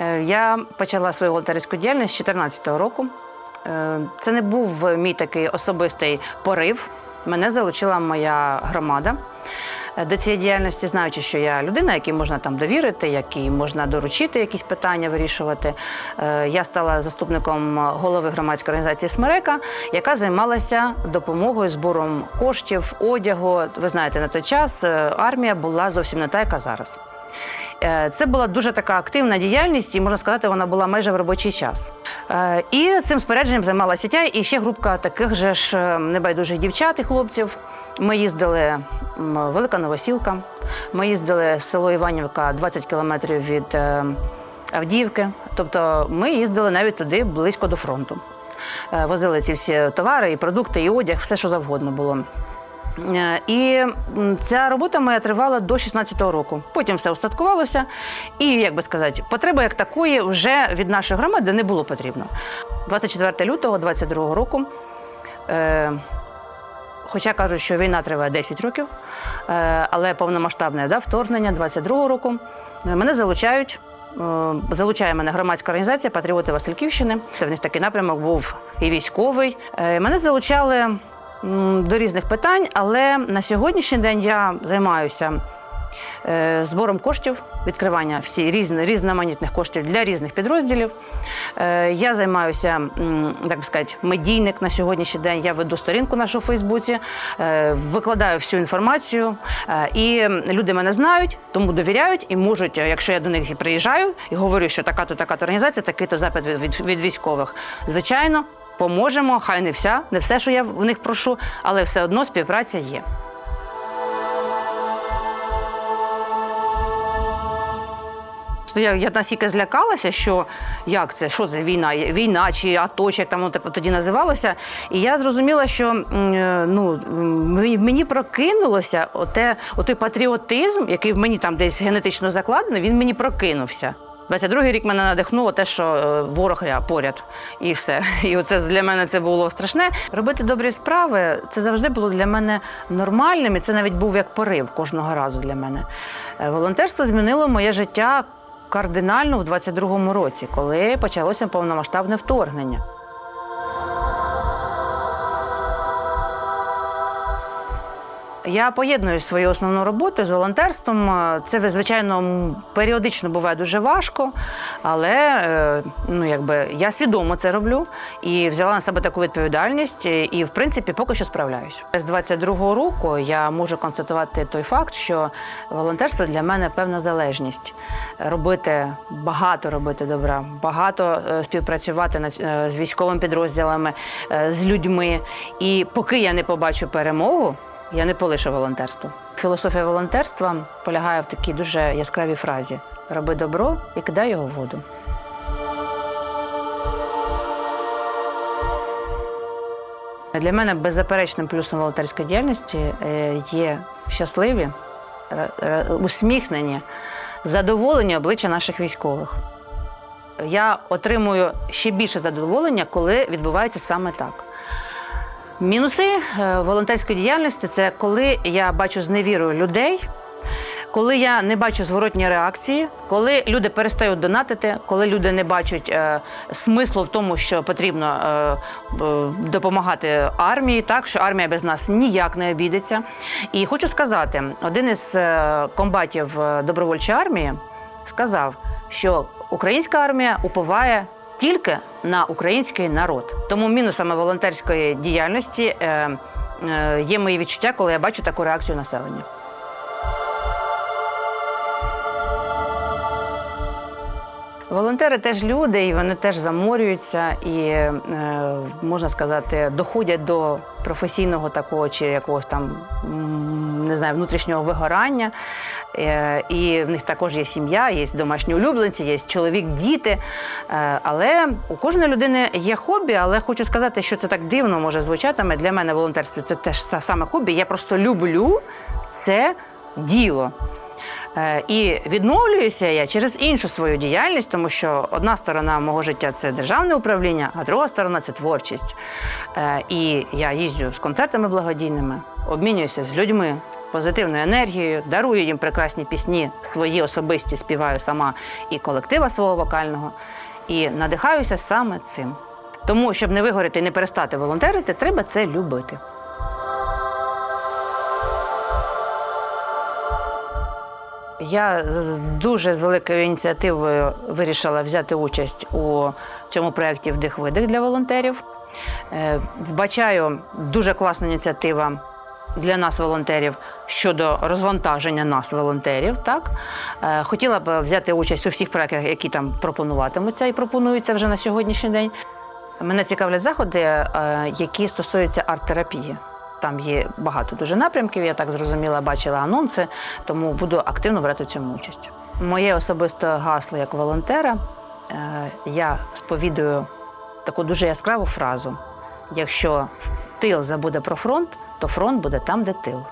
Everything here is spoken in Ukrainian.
Е, Я почала свою волонтерську діяльність з 2014 року. Е, Це не був мій такий особистий порив. Мене залучила моя громада е, до цієї діяльності, знаючи, що я людина, якій можна там довірити, якій можна доручити якісь питання вирішувати. Я стала заступником голови громадської організації Смерека, яка займалася допомогою збором коштів, одягу. Ви знаєте, на той час армія була зовсім не та, яка зараз. Е, Це була дуже така активна діяльність, і можна сказати, вона була майже в робочий час. Е, І цим спорядженням займалася я і ще групка таких же ж е, небайдужих дівчат і хлопців. Ми їздили Велика Новосілка, ми їздили в село Іванівка 20 кілометрів від Авдіївки. Тобто ми їздили навіть туди близько до фронту. Возили ці всі товари, і продукти, і одяг, все, що завгодно було. Е, І ця робота моя тривала до 16-го року. Потім все устаткувалося, і як би сказати, потреби як такої вже від нашої громади не було потрібно. 24 лютого 22-го року. Е, Хоча кажуть, що війна триває 10 років, е, але повномасштабне да, вторгнення 22-го року. е, Мене залучають. Залучає мене громадська організація Патріоти Васильківщини. В них такий напрямок був і військовий. Мене залучали до різних питань, але на сьогоднішній день я займаюся е, збором коштів, відкривання всі різні, різноманітних коштів для різних підрозділів. Е, Я займаюся, так би сказати, медійник на сьогоднішній день. Я веду сторінку нашу у Фейсбуці, е, викладаю всю інформацію. І люди мене знають, тому довіряють і можуть, якщо я до них приїжджаю і говорю, що така-то така-то організація, такий-то запит від, від, від військових. Звичайно. Поможемо, хай не вся, не все, що я в них прошу, але все одно співпраця є. Я, я настільки злякалася, що як це, що це війна, війна чи АТО, чи як там воно тоді називалося. І я зрозуміла, що е, ну, мені прокинулося оте, отой патріотизм, який в мені там десь генетично закладений, він мені прокинувся. 22-й рік мене надихнуло те, що е, ворог ря- поряд, і все. І оце для мене це було страшне. Робити добрі справи це завжди було для мене нормальним, і це навіть був як порив кожного разу для мене. Е, Волонтерство змінило моє життя кардинально в 22-му році, коли почалося повномасштабне вторгнення. Я поєдную свою основну роботу з волонтерством. Е, Це, звичайно, періодично буває дуже важко, але е, ну, якби, я свідомо це роблю і взяла на себе таку відповідальність, е, і, в принципі, поки що справляюсь. З 22-го року я можу констатувати той факт, що волонтерство для мене певна залежність. Робити багато робити добра, багато співпрацювати з військовими підрозділами, з людьми. І поки я не побачу перемогу, я не полишу волонтерство. Філософія волонтерства полягає в такій дуже яскравій фразі: роби добро і кидай його в воду. Для мене беззаперечним плюсом волонтерської діяльності е, є щасливі, е, е, усміхнені, задоволені обличчя наших військових. Я отримую ще більше задоволення, коли відбувається саме так. Мінуси е, волонтерської діяльності це коли я бачу зневіру людей, коли я не бачу зворотні реакції, коли люди перестають донатити, коли люди не бачать е, смислу в тому, що потрібно е, е, допомагати армії, так що армія без нас ніяк не обійдеться. І хочу сказати, один із е, комбатів е, добровольчої армії сказав, що українська армія уповає тільки на український народ. Тому мінусами волонтерської діяльності е, е, є мої відчуття, коли я бачу таку реакцію населення. Волонтери теж люди, і вони теж заморюються і, е, можна сказати, доходять до професійного такого чи якогось там не знаю, внутрішнього вигорання. Е, і в них також є сім'я, є домашні улюбленці, є чоловік, діти. Е, але у кожної людини є хобі, але хочу сказати, що це так дивно може звучати. Для мене волонтерство це теж саме хобі. Я просто люблю це діло. Е, І відновлююся я через іншу свою діяльність, тому що одна сторона мого життя це державне управління, а друга сторона це творчість. І я їздю з концертами благодійними, обмінююся з людьми, позитивною енергією, дарую їм прекрасні пісні, свої особисті співаю сама і колектива свого вокального. І надихаюся саме цим. Тому, щоб не вигоріти і не перестати волонтерити, треба це любити. Я дуже з великою ініціативою вирішила взяти участь у цьому проєкті Вдих-видих для волонтерів. Е, Вбачаю дуже класна ініціатива для нас, волонтерів, щодо розвантаження нас, волонтерів. Так? Е, Хотіла б взяти участь у всіх проєктах, які там пропонуватимуться і пропонуються вже на сьогоднішній день. Мене цікавлять заходи, е, які стосуються арт-терапії. Там є багато дуже напрямків, я так зрозуміла, бачила анонси, тому буду активно брати в цьому участь. Моє особисте гасло як волонтера е, я сповідую таку дуже яскраву фразу: якщо тил забуде про фронт, то фронт буде там, де тил.